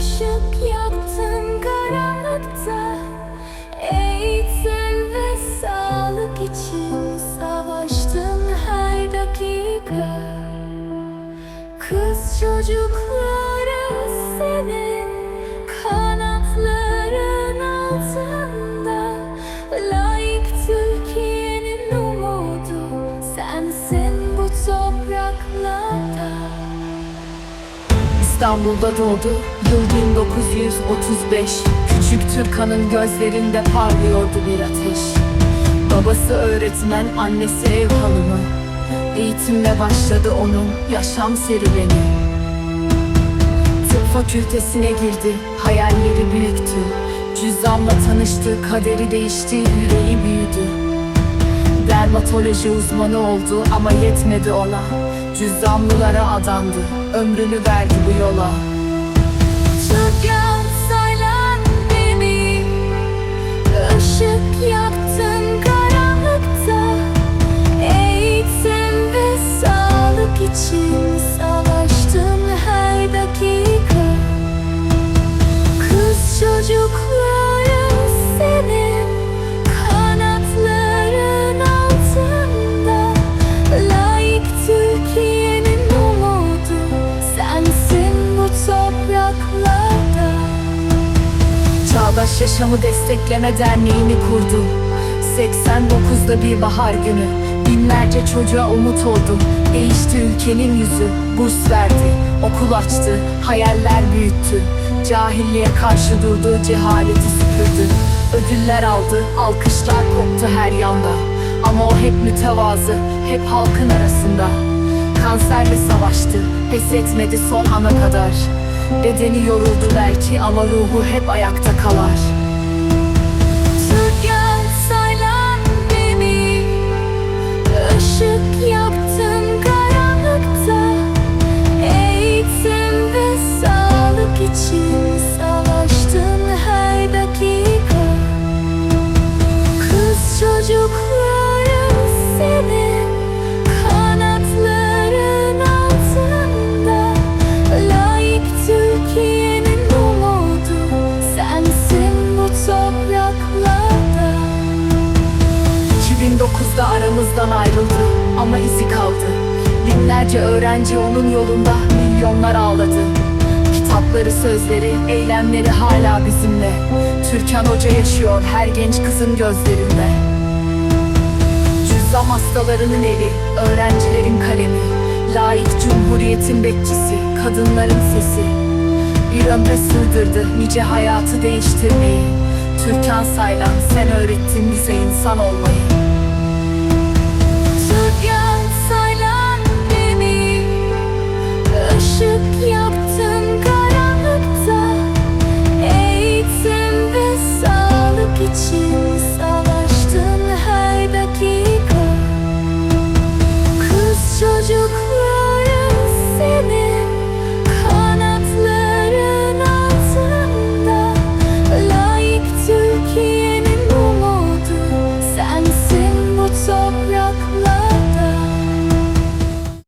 Işık yaktın karanlıkta. Eğitim ve sağlık için Savaştın her dakika. Kız çocukları senin Kanatların altında İstanbul'da doğdu yıl 1935 Küçük Türkan'ın gözlerinde parlıyordu bir ateş. Babası öğretmen, annesi ev hanımı. Eğitimle başladı onun yaşam serüveni. Tıp fakültesine girdi, hayalleri büyüktü. Cüzdanla tanıştı, kaderi değişti, yüreği büyüdü Dermatoloji uzmanı oldu ama yetmedi ona. Cüzdanlılara adandı, ömrünü verdi bu yola. Türkan saylan beni Işık yaktın karanlıkta. Eğitim ve sağlık için Çağdaş Yaşamı Destekleme Derneği'ni kurdu. 89'da bir bahar günü. Binlerce çocuğa umut oldu. Değişti ülkenin yüzü. Burs verdi, okul açtı. Hayaller büyüttü. Cahilliğe karşı durdu, cehaleti süpürdü. Ödüller aldı, alkışlar koptu her yanda. Ama o hep mütevazı, hep halkın arasında. Kanserle savaştı, pes etmedi son ana kadar Bedeni yoruldu belki ama ruhu hep ayakta kalar 2009'da aramızdan ayrıldı. Ama izi kaldı. Binlerce öğrenci onun yolunda. Milyonlar ağladı. Kitapları, sözleri, eylemleri hala bizimle. Türkan Hoca yaşıyor her genç kızın gözlerinde. Cüzzam hastalarının eli, öğrencilerin kalemi. Layık cumhuriyetin bekçisi, kadınların sesi. Bir ömre sığdırdı nice hayatı değiştirmeyi. Türkan Saylan sen öğrettin bize insan olmayı